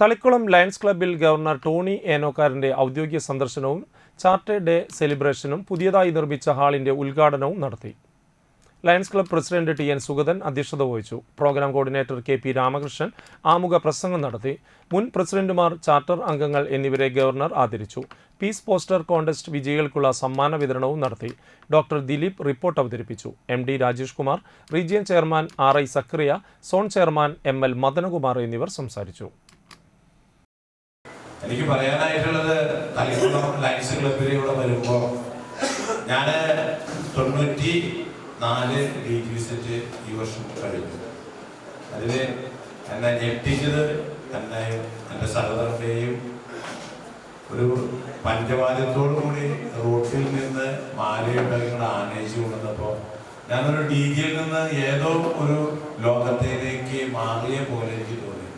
Thalikkulam lions ക്ലബ്ബിൽ governor Tony ഏനോക്കാരന്റെ ഔദ്യോഗിക സന്ദർശനവും ചാർട്ടേഡ് ഡേ സെലിബ്രേഷനും പുതിയതായി നിർമ്മിച്ച ഹാളിന്റെ ഉദ്ഘാടനവും നടത്തി. Lions club president T N Sugathan അധ്യക്ഷത വഹിച്ചു. Programme coordinator K P Ramakrishnan ആമുഖ പ്രസംഗം നടത്തി. മുൻ പ്രസിഡന്റുമാർ ചാർട്ടർ അംഗങ്ങൾ എന്നിവരെ ഗവർണർ ആദരിച്ചു. പീസ് പോസ്റ്റർ കോൺടെസ്റ്റ് വിജയികൾക്കുള്ള സമ്മാന വിതരണവും നടത്തി. ഡോക്ടർ ദിലീപ് റിപ്പോർട്ട് അവതരിപ്പിച്ചു. M D Rajesh Kumar region chairman R I Sakriya zone chairman M L Madanakumar എന്നിവർ സംസാരിച്ചു. എനിക്ക് പറയാനായിട്ടുള്ളത് തലക്കുളം ലൈൻസ് ക്ലബിൽ ഇവിടെ വരുമ്പോൾ ഞാൻ തൊണ്ണൂറ്റി നാല് ഡിഗ്രി സെറ്റ് ഈ വർഷം കഴിഞ്ഞു. അതിൽ എന്നെ ഞെട്ടിച്ചത് എന്നെ എന്റെ സഹോദരന്റെയും ഒരു പഞ്ചവാദ്യത്തോടു കൂടി റോട്ടിൽ നിന്ന് മാലയുണ്ടാക്കിക്കൊണ്ട് ആനയിച്ചു കൊണ്ടുവന്നപ്പോൾ ഞാനൊരു ഡി ജിയിൽ നിന്ന് ഏതോ ഒരു ലോകത്തിലേക്ക് മാറിയ പോലെ എനിക്ക് തോന്നി.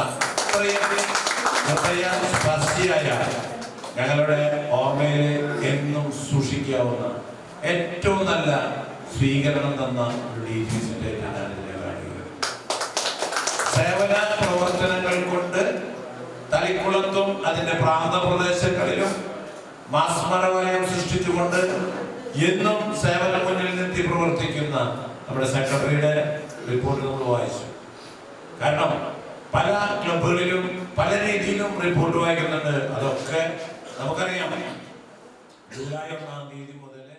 അത്രയും ഹൃദയസ്പർശിയായ ഞങ്ങളുടെ ഓർമ്മയിൽ എന്നും സൂക്ഷിക്കാവുന്ന ഏറ്റവും നല്ല സ്വീകരണം തന്ന ഒരു ഡി ജി സേവന പ്രവർത്തനങ്ങൾ കൊണ്ട് തളിക്കുളത്തും അതിന്റെ പ്രാന്തപ്രദേശങ്ങളിലും മാസ്മരവലയം സൃഷ്ടിച്ചുകൊണ്ട് എന്നും സേവന മുന്നിൽ നിർത്തി പ്രവർത്തിക്കുന്ന നമ്മുടെ സെക്രട്ടറിയുടെ റിപ്പോർട്ട് നമ്മൾ വായിച്ചു. പല രീതിയിലും റിപ്പോർട്ട് വായിക്കുന്നുണ്ട്. അതൊക്കെ നമുക്കറിയാം. ജൂലൈ ഒന്നാം തീയതി മുതൽ